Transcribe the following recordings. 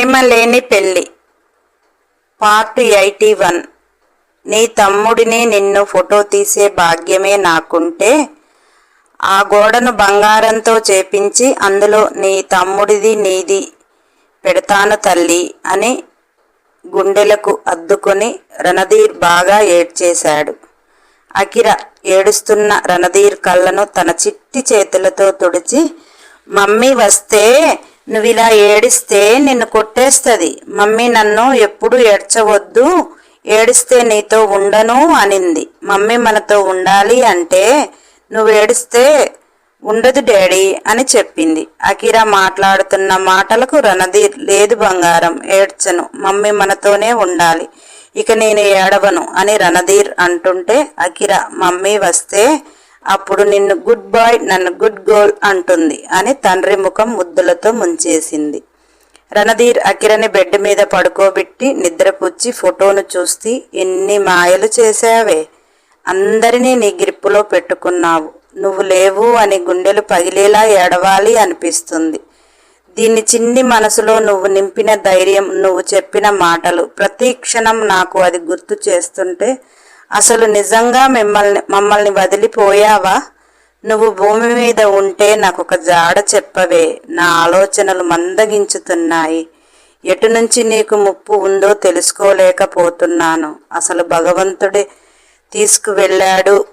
ప్రేమ లేని పెళ్ళి. Part eighty one. నీ తమ్ముడిని నిన్ను ఫోటో తీసే భాగ్యమే నాకుంటే ఆ గోడను బంగారంతో చేపించి అందులో నీ తమ్ముడిది నీది పెడతాను తల్లి అని గుండెలకు అద్దుకొని రణధీర్ బాగా ఏడ్చేశాడు. అకిర ఏడుస్తున్న రణధీర్ కళ్ళను తన చిట్టి చేతులతో తుడిచి మమ్మీ వస్తే నువ్వు ఇలా ఏడిస్తే నిన్ను కొట్టేస్తుంది. మమ్మీ నన్ను ఎప్పుడు ఏడ్చవద్దు. ఏడిస్తే నీతో ఉండను అనింది. మమ్మీ మనతో ఉండాలి అంటే నువ్వు ఏడిస్తే ఉండదు డాడీ అని చెప్పింది. అకిర మాట్లాడుతున్న మాటలకు రణధీర్ లేదు బంగారం ఏడ్చను. మమ్మీ మనతోనే ఉండాలి. ఇక నేను ఏడవను అని రణధీర్ అంటుంటే అకిర మమ్మీ వస్తే అప్పుడు నిన్ను గుడ్ బాయ్ నన్ను గుడ్ గర్ల్ అంటుంది అని తండ్రి ముఖం ముద్దులతో ముంచేసింది. రణధీర్ అకిరని బెడ్ మీద పడుకోబెట్టి నిద్రపుచ్చి ఫోటోను చూస్తే ఎన్ని మాయలు చేశావే? అందరినీ నీ గ్రిప్పులో పెట్టుకున్నావు. నువ్వు లేవు అని గుండెలు పగిలేలా ఏడవాలి అనిపిస్తుంది. దీన్ని చిన్ని మనసులో నువ్వు నింపిన ధైర్యం నువ్వు చెప్పిన మాటలు ప్రతి క్షణం నాకు అది గుర్తు చేస్తుంటే అసలు నిజంగా మిమ్మల్ని మమ్మల్ని వదిలిపోయావా? నువ్వు భూమి మీద ఉంటే నాకు ఒక జాడ చెప్పవే. నా ఆలోచనలు మందగించుతున్నాయి. ఎటు నుంచి నీకు ముప్పు ఉందో తెలుసుకోలేకపోతున్నాను. అసలు భగవంతుడే తీసుకువెళ్ళాడు.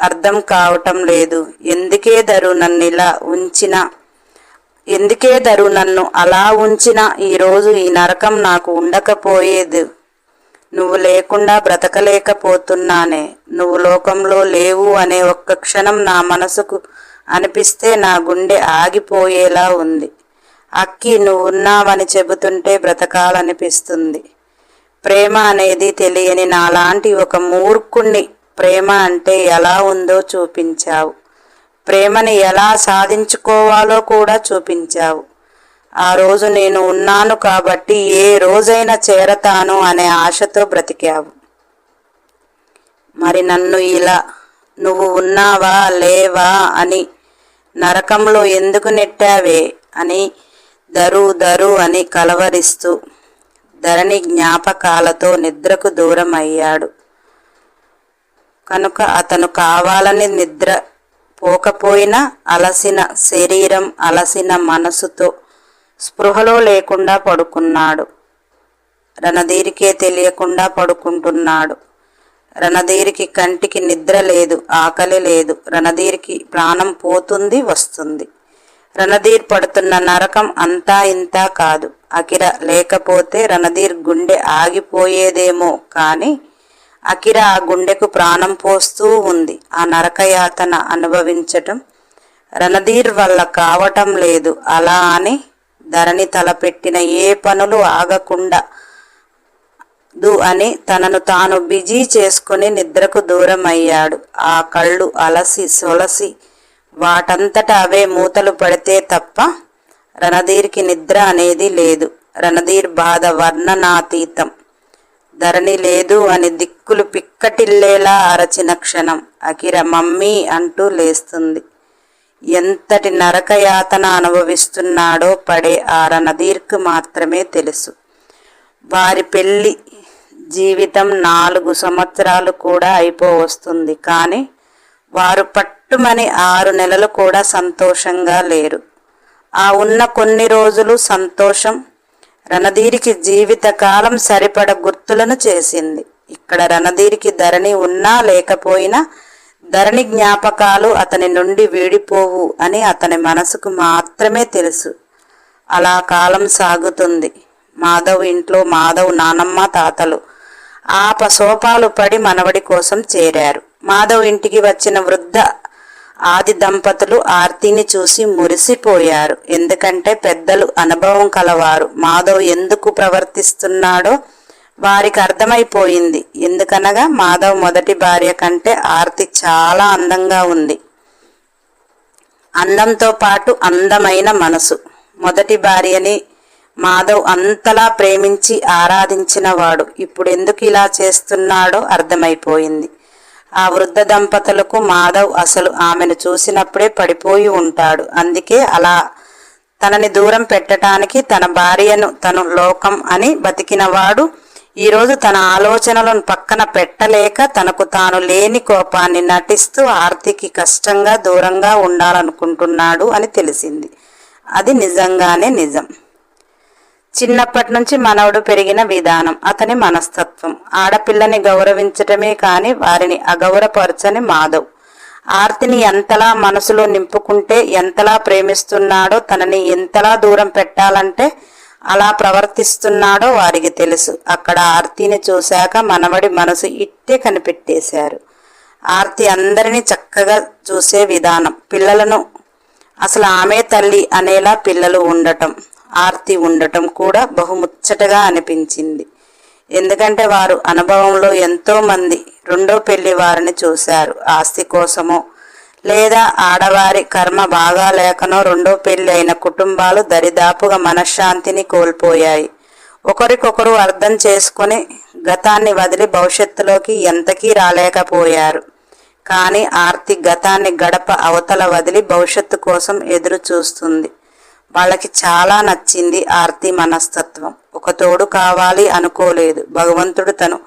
అర్థం కావటం లేదు. ఎందుకే దరు నన్ను ఇలా ఉంచిన? ఎందుకే దరు నన్ను అలా ఉంచిన? ఈరోజు ఈ నరకం నాకు ఉండకపోయేది. నువ్వు లేకుండా బ్రతకలేకపోతున్నానే. నువ్వు లోకంలో లేవు అనే ఒక్క క్షణం నా మనసుకు అనిపిస్తే నా గుండె ఆగిపోయేలా ఉంది. అక్కి నువ్వు ఉన్నావని చెబుతుంటే బ్రతకాలనిపిస్తుంది. ప్రేమ అనేది తెలియని నాలాంటి ఒక మూర్ఖుణ్ణి ప్రేమ అంటే ఎలా ఉందో చూపించావు. ప్రేమని ఎలా సాధించుకోవాలో కూడా చూపించావు. ఆ రోజు నేను ఉన్నాను కాబట్టి ఏ రోజైనా చేరతాను అనే ఆశతో బ్రతికావు. మరి నన్ను ఇలా నువ్వు ఉన్నావా లేవా అని నరకంలో ఎందుకు నెట్టావే అని దరు దరు అని కలవరిస్తూ ధరణి జ్ఞాపకాలతో నిద్రకు దూరం అయ్యాడు కనుక అతను కావాలని నిద్ర పోకపోయినా అలసిన శరీరం అలసిన మనసుతో స్పృహలో లేకుండా పడుకున్నాడు. రణధీరికే తెలియకుండా పడుకుంటున్నాడు. రణధీరికి కంటికి నిద్ర లేదు ఆకలి లేదు. రణధీరికి ప్రాణం పోతుంది వస్తుంది. రణధీర్ పడుతున్న నరకం అంతా ఇంతా కాదు. అకిర లేకపోతే రణధీర్ గుండె ఆగిపోయేదేమో కానీ అకిర ఆ గుండెకు ప్రాణం పోస్తూ ఉంది. ఆ నరకయాతన అనుభవించటం రణధీర్ వల్ల కావటం లేదు. అలా అని ధరణి తలపెట్టిన ఏ పనులు ఆగకుండా దు అని తనను తాను బిజీ చేసుకుని నిద్రకు దూరం అయ్యాడు ఆ కళ్ళు అలసి సొలసి వాటంతట అవే మూతలు పడితే తప్ప రణధీర్కి నిద్ర అనేది లేదు. రణధీర్ బాధ వర్ణనాతీతం. ధరణి లేదు అని దిక్కులు పిక్కటిల్లేలా అరచిన క్షణం. అఖిర మమ్మీ అంటూ లేస్తుంది. ఎంతటి నరకయాతన అనుభవిస్తున్నాడో పడే ఆ రణధీర్కు మాత్రమే తెలుసు. వారి పెళ్ళి జీవితం నాలుగు సంవత్సరాలు కూడా అయిపోవస్తుంది. కానీ వారు పట్టుమని ఆరు నెలలు కూడా సంతోషంగా లేరు. ఆ ఉన్న కొన్ని రోజులు సంతోషం రణధీరికి జీవితకాలం సరిపడ గుర్తులను చేసింది. ఇక్కడ రణధీరికి ధరణి ఉన్నా లేకపోయినా ధరణి జ్ఞాపకాలు అతని నుండి వీడిపోవు అని అతని మనసుకు మాత్రమే తెలుసు. అలా కాలం సాగుతుంది. మాధవ్ ఇంట్లో మాధవ్ నానమ్మ తాతలు ఆప సోపాలు పడి మనవడి కోసం చేరారు. మాధవ్ ఇంటికి వచ్చిన వృద్ధ ఆది దంపతులు ఆర్తిని చూసి మురిసిపోయారు. ఎందుకంటే పెద్దలు అనుభవం కలవారు. మాధవ్ ఎందుకు ప్రవర్తిస్తున్నాడో వారికి అర్థమైపోయింది. ఎందుకనగా మాధవ్ మొదటి భార్య కంటే ఆర్తి చాలా అందంగా ఉంది. అందంతో పాటు అందమైన మనసు. మొదటి భార్యని మాధవ్ అంతలా ప్రేమించి ఆరాధించిన వాడు ఇప్పుడు ఎందుకు ఇలా చేస్తున్నాడో అర్థమైపోయింది. ఆ వృద్ధ దంపతులకు మాధవ్ అసలు ఆమెను చూసినప్పుడే పడిపోయి ఉంటాడు. అందుకే అలా తనని దూరం పెట్టడానికి తన భార్యను తను లోకం అని బతికినవాడు ఈరోజు తన ఆలోచనలను పక్కన పెట్టలేక తనకు తాను లేని కోపాన్ని నటిస్తూ ఆర్తికి కష్టంగా దూరంగా ఉండాలనుకుంటున్నాడు అని తెలిసింది. అది నిజంగానే నిజం. చిన్నప్పటి నుంచి మనవడు పెరిగిన విధానం అతని మనస్తత్వం. ఆడపిల్లని గౌరవించటమే కాని వారిని అగౌరపరచని మాధవ్. ఆర్తిని ఎంతలా మనసులో నింపుకుంటే ఎంతలా ప్రేమిస్తున్నాడో తనని ఎంతలా దూరం పెట్టాలంటే అలా ప్రవర్తిస్తున్నాడో వారికి తెలుసు. అక్కడ ఆర్తిని చూశాక మనవడి మనసు ఇట్టే కనిపెట్టేశారు. ఆర్తి అందరినీ చక్కగా చూసే విధానం. పిల్లలను అసలు ఆమె తల్లి అనేలా పిల్లలు ఉండటం ఆర్తి ఉండటం కూడా బహుముచ్చటగా అనిపించింది. ఎందుకంటే వారు అనుభవంలో ఎంతోమంది రెండో పెళ్ళి వారిని చూశారు. ఆస్తి కోసమో లేదా ఆడవారి కర్మ బాగా లేకనో రెండో పెళ్ళి అయిన కుటుంబాలు దరిదాపుగా మనశ్శాంతిని కోల్పోయాయి. ఒకరికొకరు అర్థం చేసుకుని గతాన్ని వదిలి భవిష్యత్తులోకి ఎంతకీ రాలేకపోయారు. కానీ ఆర్తి గతాన్ని గడప అవతల వదిలి భవిష్యత్తు కోసం ఎదురు చూస్తుంది. వాళ్ళకి చాలా నచ్చింది ఆర్తి మనస్తత్వం. ఒక తోడు కావాలి అనుకోలేదు. భగవంతుడు తను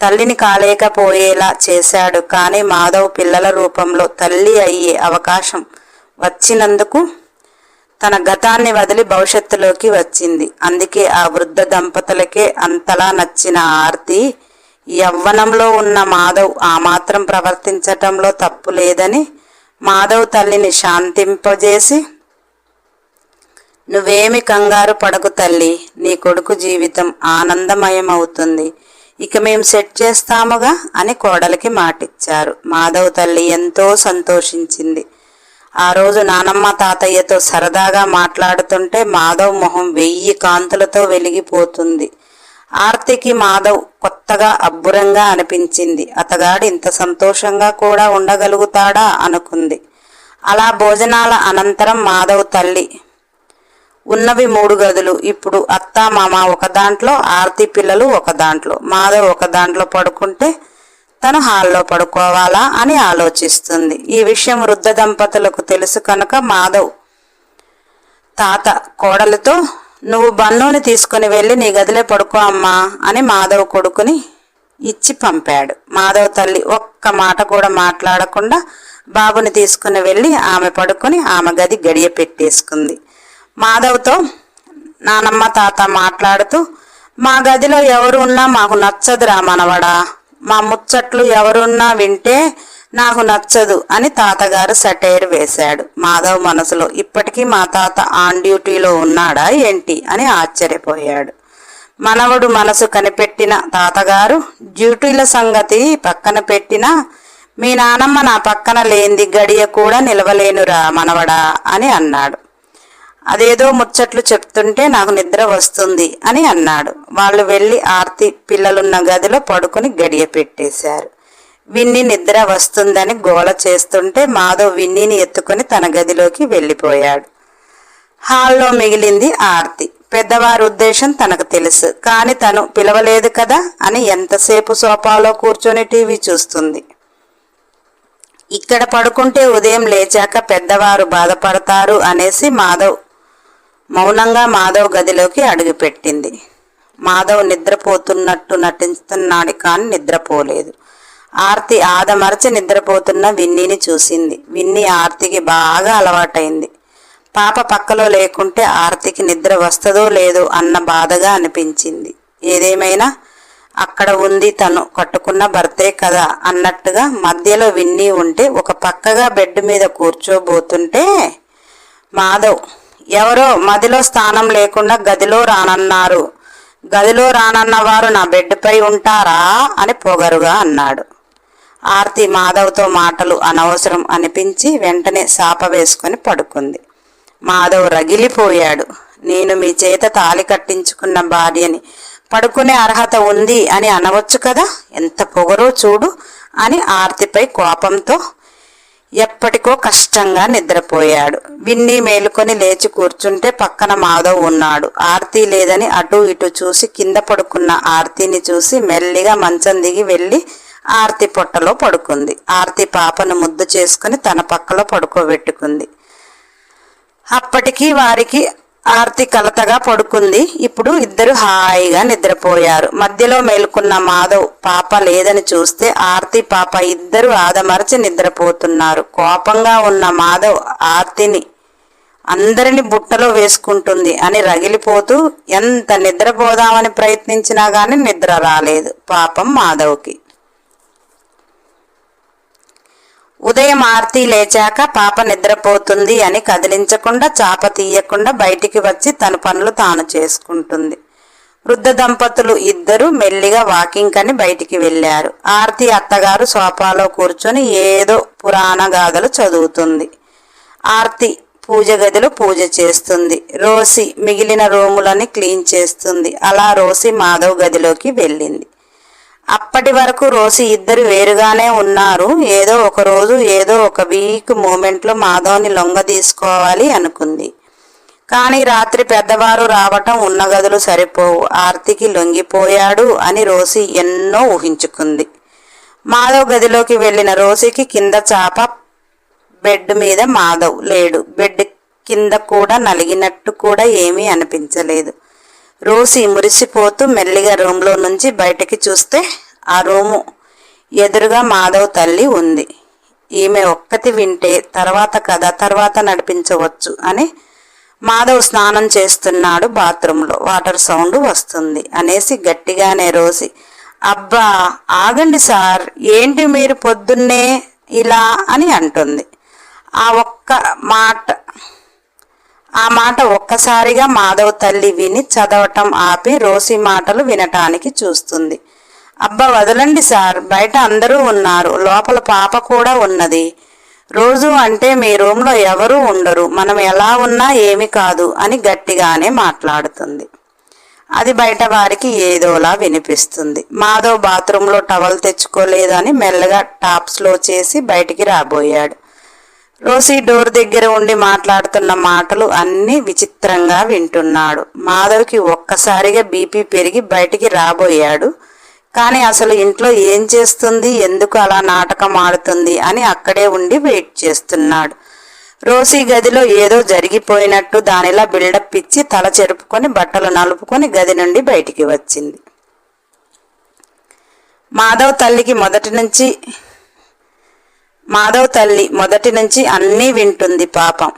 తల్లిని కాలేకపోయేలా చేశాడు. కానీ మాధవ్ పిల్లల రూపంలో తల్లి అయ్యే అవకాశం వచ్చినందుకు తన గతాన్ని వదిలి భవిష్యత్తులోకి వచ్చింది. అందుకే ఆ వృద్ధ దంపతులకే అంతలా నచ్చిన ఆర్తి యవ్వనంలో ఉన్న మాధవ్ ఆ మాత్రం ప్రవర్తించటంలో తప్పు లేదని మాధవ్ తల్లిని శాంతింపజేసి నువ్వేమి కంగారు పడకు తల్లి నీ కొడుకు జీవితం ఆనందమయమవుతుంది. ఇక మేము సెట్ చేస్తాముగా అని కోడలికి మాటిచ్చారు. మాధవ్ తల్లి ఎంతో సంతోషించింది. ఆ రోజు నానమ్మ తాతయ్యతో సరదాగా మాట్లాడుతుంటే మాధవ్ మొహం వెయ్యి కాంతులతో వెలిగిపోతుంది. ఆర్తికి మాధవ్ కొత్తగా అబ్బురంగా అనిపించింది. అతగాడు ఇంత సంతోషంగా కూడా ఉండగలుగుతాడా అనుకుంది. అలా భోజనాల అనంతరం మాధవ్ తల్లి ఉన్నవి మూడు గదులు. ఇప్పుడు అత్త మామ ఒక దాంట్లో ఆర్తి పిల్లలు ఒక దాంట్లో. మాధవ్ ఒక దాంట్లో పడుకుంటే తను హాల్లో పడుకోవాలా అని ఆలోచిస్తుంది. ఈ విషయం వృద్ధ దంపతులకు తెలుసు కనుక మాధవ్ తాత కోడలతో నువ్వు బన్నుని తీసుకుని వెళ్ళి నీ గదిలో పడుకో అమ్మా అని మాధవ్ కొడుకుని ఇచ్చి పంపాడు. మాధవ్ తల్లి ఒక్క మాట కూడా మాట్లాడకుండా బాబుని తీసుకుని వెళ్ళి ఆమె పడుకొని ఆమె గది గడియ పెట్టేసుకుంది. మాధవ్తో నానమ్మ తాత మాట్లాడుతూ మా గదిలో ఎవరు ఉన్నా మాకు నచ్చదురా మనవడా. మా ముచ్చట్లు ఎవరున్నా వింటే నాకు నచ్చదు అని తాతగారు సటైర్ వేశాడు. మాధవ్ మనసులో ఇప్పటికీ మా తాత ఆన్ డ్యూటీలో ఉన్నాడా ఏంటి? అని ఆశ్చర్యపోయాడు. మనవడు మనసు కనిపెట్టిన తాతగారు డ్యూటీల సంగతి పక్కన పెట్టిన మీ నానమ్మ నా పక్కన లేనిది గడియ కూడా నిలవలేనురా మనవడా అని అన్నాడు. అదేదో ముచ్చట్లు చెప్తుంటే నాకు నిద్ర వస్తుంది అని అన్నాడు. వాళ్ళు వెళ్ళి ఆర్తి పిల్లలున్న గదిలో పడుకుని గడియ పెట్టేశారు. విన్ని నిద్ర వస్తుందని గోల చేస్తుంటే మాధవ్ విన్నీని ఎత్తుకుని తన గదిలోకి వెళ్ళిపోయాడు. హాల్లో మిగిలింది ఆర్తి. పెద్దవారి ఉద్దేశం తనకు తెలుసు. కానీ తను పిలవలేదు కదా అని ఎంతసేపు సోఫాలో కూర్చొని టీవీ చూస్తుంది. ఇక్కడ పడుకుంటే ఉదయం లేచాక పెద్దవారు బాధపడతారు అనేసి మాధవ్ మౌనంగా మాధవ్ గదిలోకి అడుగుపెట్టింది. మాధవ్ నిద్రపోతున్నట్టు నటిస్తున్నాడు కానీ నిద్రపోలేదు. ఆర్తి ఆదమరచి నిద్రపోతున్న విన్నీని చూసింది. విన్ని ఆర్తికి బాగా అలవాటైంది. పాప పక్కలో లేకుంటే ఆర్తికి నిద్ర వస్తుందో లేదో అన్న బాధగా అనిపించింది. ఏదేమైనా అక్కడ ఉంది తను కట్టుకున్న భర్తే కదా అన్నట్టుగా మధ్యలో విన్నీ ఉంటే ఒక పక్కగా బెడ్ మీద కూర్చోబోతుంటే మాధవ్ ఎవరో మదిలో స్థానం లేకుండా గదిలో రానన్నారు. గదిలో రానన్న వారు నా బెడ్పై ఉంటారా? అని పొగరుగా అన్నాడు. ఆర్తి మాధవ్తో మాటలు అనవసరం అనిపించి వెంటనే సాప వేసుకొని పడుకుంది. మాధవ్ రగిలిపోయాడు. నేను మీ చేత తాలి కట్టించుకున్న భార్యని పడుకునే అర్హత ఉంది అని అనవచ్చు కదా? ఎంత పొగరో చూడు అని ఆర్తిపై కోపంతో ఎప్పటికో కష్టంగా నిద్రపోయాడు. విన్ని మేలుకొని లేచి కూర్చుంటే పక్కన మాధవ్ ఉన్నాడు. ఆర్తి లేదని అటు ఇటు చూసి కింద పడుకున్న ఆర్తిని చూసి మెల్లిగా మంచం దిగి వెళ్ళి ఆర్తి పొట్టలో పడుకుంది. ఆర్తి పాపను ముద్దు చేసుకుని తన పక్కలో పడుకోబెట్టుకుంది. అప్పటికి వారికి ఆర్తి కలతగా పడుకుంది. ఇప్పుడు ఇద్దరు హాయిగా నిద్రపోయారు. మధ్యలో మేలుకున్న మాధవ్ పాప లేదని చూస్తే ఆర్తి పాప ఇద్దరు ఆదమరచి నిద్రపోతున్నారు. కోపంగా ఉన్న మాధవ్ ఆర్తిని అందరిని బుట్టలో వేసుకుంటుంది అని రగిలిపోతూ ఎంత నిద్రపోదామని ప్రయత్నించినా గాని నిద్ర రాలేదు. పాపం మాధవ్కి. ఉదయం ఆర్తి లేచాక పాప నిద్రపోతుంది అని కదిలించకుండా చాప తీయకుండా బయటికి వచ్చి తన పనులు తాను చేసుకుంటుంది. వృద్ధ దంపతులు ఇద్దరు మెల్లిగా వాకింగ్ అని బయటికి వెళ్ళారు ఆర్తి అత్తగారు సోఫాలో కూర్చొని ఏదో పురాణ గాథలు చదువుతుంది. ఆర్తి పూజ గదిలో పూజ చేస్తుంది. రోసి మిగిలిన రూములని క్లీన్ చేస్తుంది. అలా రోసి మాధవ్ గదిలోకి వెళ్ళింది. అప్పటి వరకు రోసి ఇద్దరు వేరుగానే ఉన్నారు. ఏదో ఒక రోజు ఏదో ఒక వీక్ మూమెంట్లో మాధవ్ని లొంగ తీసుకోవాలి అనుకుంది. కానీ రాత్రి పెద్దవారు రావటం ఉన్న గదులు సరిపోవు. ఆర్తికి లొంగిపోయాడు అని రోసి ఎన్నో ఊహించుకుంది. మాధవ్ గదిలోకి వెళ్ళిన రోసికి కింద చాప బెడ్ మీద మాధవ్ లేడు. బెడ్ కింద కూడా నలిగినట్టు కూడా ఏమీ అనిపించలేదు. రోసి మురిసిపోతూ మెల్లిగా రూమ్లో నుంచి బయటకి చూస్తే ఆ రూము ఎదురుగా మాధవ్ తల్లి ఉంది. ఈమె ఒక్కటి వింటే తర్వాత కథ తర్వాత నడిపించవచ్చు అని మాధవ్ స్నానం చేస్తున్నాడు బాత్రూంలో. వాటర్ సౌండ్ వస్తుంది అనేసి గట్టిగానే రోసి అబ్బా ఆగండి సార్ ఏంటి మీరు పొద్దున్నే ఇలా? అని అంటుంది. ఆ ఒక్క మాట ఆ మాట ఒక్కసారిగా మాధవ్ తల్లి విని చదవటం ఆపి రోసి మాటలు వినటానికి చూస్తుంది. అబ్బా వదలండి సార్. బయట అందరూ ఉన్నారు. లోపల పాప కూడా ఉన్నది. రోజు అంటే మీ రూమ్లో ఎవరూ ఉండరు. మనం ఎలా ఉన్నా ఏమి కాదు అని గట్టిగానే మాట్లాడుతుంది. అది బయట వారికి ఏదోలా వినిపిస్తుంది. మాధవ్ బాత్రూంలో టవల్ తెచ్చుకోలేదని మెల్లగా టాప్స్లో చేసి బయటికి రాబోయాడు. రోసీ డోర్ దగ్గర ఉండి మాట్లాడుతున్న మాటలు అన్నీ విచిత్రంగా వింటున్నాడు. మాధవ్కి ఒక్కసారిగా బీపీ పెరిగి బయటికి రాబోయాడు. కానీ అసలు ఇంట్లో ఏం చేస్తుంది ఎందుకు అలా నాటకం ఆడుతుంది అని అక్కడే ఉండి వెయిట్ చేస్తున్నాడు. రోసీ గదిలో ఏదో జరిగిపోయినట్టు దానిలా బిల్డప్ ఇచ్చి తల చెరుపుకొని బట్టలు నలుపుకొని గది నుండి బయటికి వచ్చింది. మాధవ్ తల్లికి మొదటి నుంచి మాధవ్ తల్లి మొదటి నుంచి అన్నీ వింటుంది పాపం.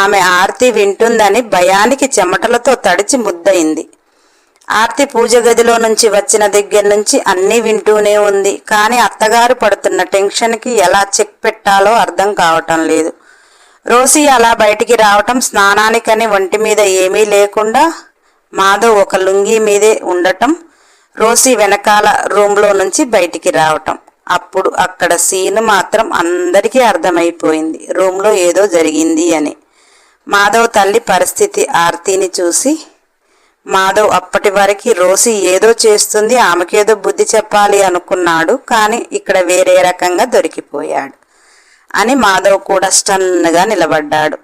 ఆమె ఆర్తి వింటుందని భయానికి చెమటలతో తడిచి ముద్దయింది. ఆర్తి పూజ గదిలో నుంచి వచ్చిన దగ్గర నుంచి అన్నీ వింటూనే ఉంది. కానీ అత్తగారు పడుతున్న టెన్షన్కి ఎలా చెక్ పెట్టాలో అర్థం కావటం లేదు. రోసి అలా బయటికి రావటం స్నానానికని ఒంటి మీద ఏమీ లేకుండా మాధవ్ ఒక లుంగీ మీదే ఉండటం రోసి వెనకాల రూమ్లో నుంచి బయటికి రావటం. అప్పుడు అక్కడ సీన్ మాత్రం అందరికీ అర్థమైపోయింది. రూమ్లో ఏదో జరిగింది అని. మాధవ్ తల్లి పరిస్థితి ఆర్తిని చూసి మాధవ్ అప్పటి వరకు రోసి ఏదో చేస్తుంది ఆమెకేదో బుద్ధి చెప్పాలి అనుకున్నాడు కానీ ఇక్కడ వేరే రకంగా దొరికిపోయాడు అని మాధవ్ కూడా స్టన్గా నిలబడ్డాడు.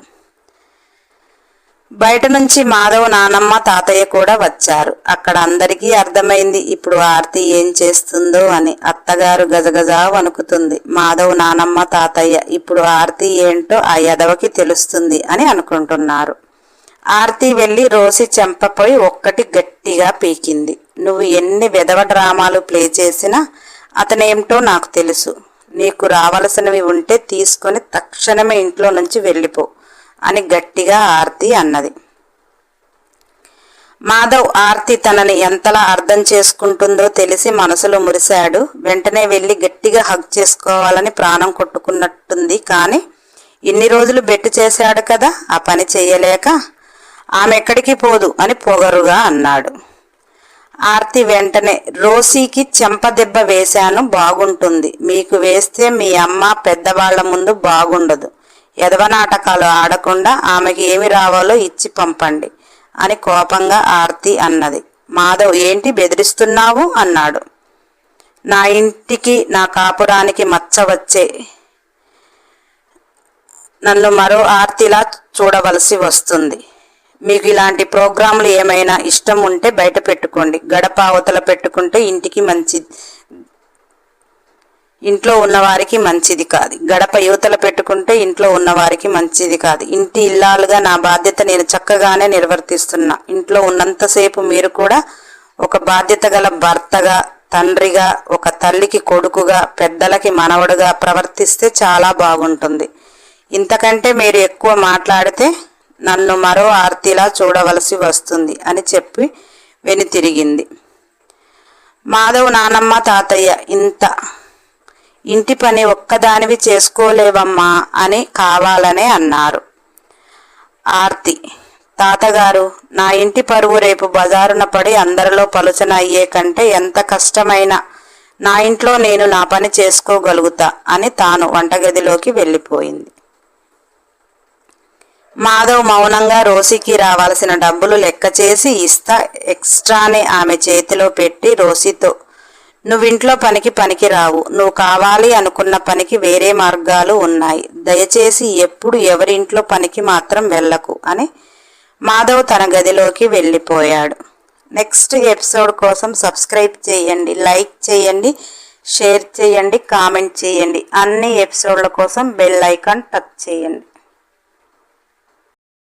బయట నుంచి మాధవ్ నానమ్మ తాతయ్య కూడా వచ్చారు. అక్కడ అందరికీ అర్థమైంది ఇప్పుడు ఆర్తి ఏం చేస్తుందో అని. అత్తగారు గజగజ వణుకుతుంది. మాధవ్ నానమ్మ తాతయ్య ఇప్పుడు ఆర్తి ఏంటో ఆ యదవకి తెలుస్తుంది అని అనుకుంటున్నారు. ఆర్తి వెళ్ళి రోసి చెంపపోయి ఒక్కటి గట్టిగా పీకింది. నువ్వు ఎన్ని విధవ డ్రామాలు ప్లే చేసినా అతనేమిటో నాకు తెలుసు. నీకు రావలసినవి ఉంటే తీసుకొని తక్షణమే ఇంట్లో నుంచి వెళ్ళిపో. అని గట్టిగా ఆర్తి అన్నది. మాధవ్ ఆర్తి తనని ఎంతలా అర్థం చేసుకుంటుందో తెలిసి మనసులో మురిశాడు. వెంటనే వెళ్ళి గట్టిగా హగ్ చేసుకోవాలని ప్రాణం కొట్టుకున్నట్టుంది. కానీ ఇన్ని రోజులు బెట్టు చేశాడు కదా ఆ పని చేయలేక ఆమె ఎక్కడికి పోదు అని పొగరుగా అన్నాడు. ఆర్తి వెంటనే రోసీకి చెంపదెబ్బ వేశాను బాగుంటుంది. మీకు వేస్తే మీ అమ్మ పెద్దవాళ్ళ ముందు బాగుండదు. ఎదవ నాటకాలు ఆడకుండా ఆమెకి ఏమి రావాలో ఇచ్చి పంపండి అని కోపంగా ఆర్తి అన్నది. మాధవ్ ఏంటి బెదిరిస్తున్నావు? అన్నాడు. నా ఇంటికి నా కాపురానికి మచ్చ వచ్చే నన్ను మరో ఆర్తిలా చూడవలసి వస్తుంది. మీకు ఇలాంటి ప్రోగ్రాంలు ఏమైనా ఇష్టం ఉంటే బయట పెట్టుకోండి. గడప అవతల పెట్టుకుంటే ఇంటికి మంచిది. ఇంట్లో ఉన్నవారికి మంచిది కాదు. గడప యువతల పెట్టుకుంటే ఇంట్లో ఉన్నవారికి మంచిది కాదు. ఇంటి ఇల్లాలుగా నా బాధ్యత నేను చక్కగానే నిర్వర్తిస్తున్నా. ఇంట్లో ఉన్నంతసేపు మీరు కూడా ఒక బాధ్యత గల భర్తగా తండ్రిగా ఒక తల్లికి కొడుకుగా పెద్దలకి మనవడుగా ప్రవర్తిస్తే చాలా బాగుంటుంది. ఇంతకంటే మీరు ఎక్కువ మాట్లాడితే నన్ను మరో ఆర్తిలా చూడవలసి వస్తుంది అని చెప్పి వెనుతిరిగింది. మాధవ్ నానమ్మ తాతయ్య ఇంత ఇంటి పని ఒక్కదానివి చేసుకోలేవమ్మా అని కావాలనే అన్నారు. ఆర్తి తాతగారు నా ఇంటి పరువు రేపు బజారున పడి అందరిలో పలుచన అయ్యే కంటే ఎంత కష్టమైన నా ఇంట్లో నేను నా పని చేసుకోగలుగుతా అని తాను వంటగదిలోకి వెళ్ళిపోయింది. మాధవ్ మౌనంగా రోసికి రావాల్సిన డబ్బులు లెక్క చేసి ఇస్తా ఎక్స్ట్రాని ఆమె చేతిలో పెట్టి రోసితో నువ్వింట్లో పనికి పనికి రావు నువ్వు కావాలి అనుకున్న పనికి వేరే మార్గాలు ఉన్నాయి. దయచేసి ఎప్పుడు ఎవరింట్లో పనికి మాత్రం వెళ్ళకు అని మాధవ్ తన గదిలోకి వెళ్ళిపోయాడు. నెక్స్ట్ ఎపిసోడ్ కోసం సబ్స్క్రైబ్ చేయండి లైక్ చేయండి షేర్ చేయండి కామెంట్ చేయండి. అన్ని ఎపిసోడ్ల కోసం బెల్ ఐకాన్ టచ్ చేయండి.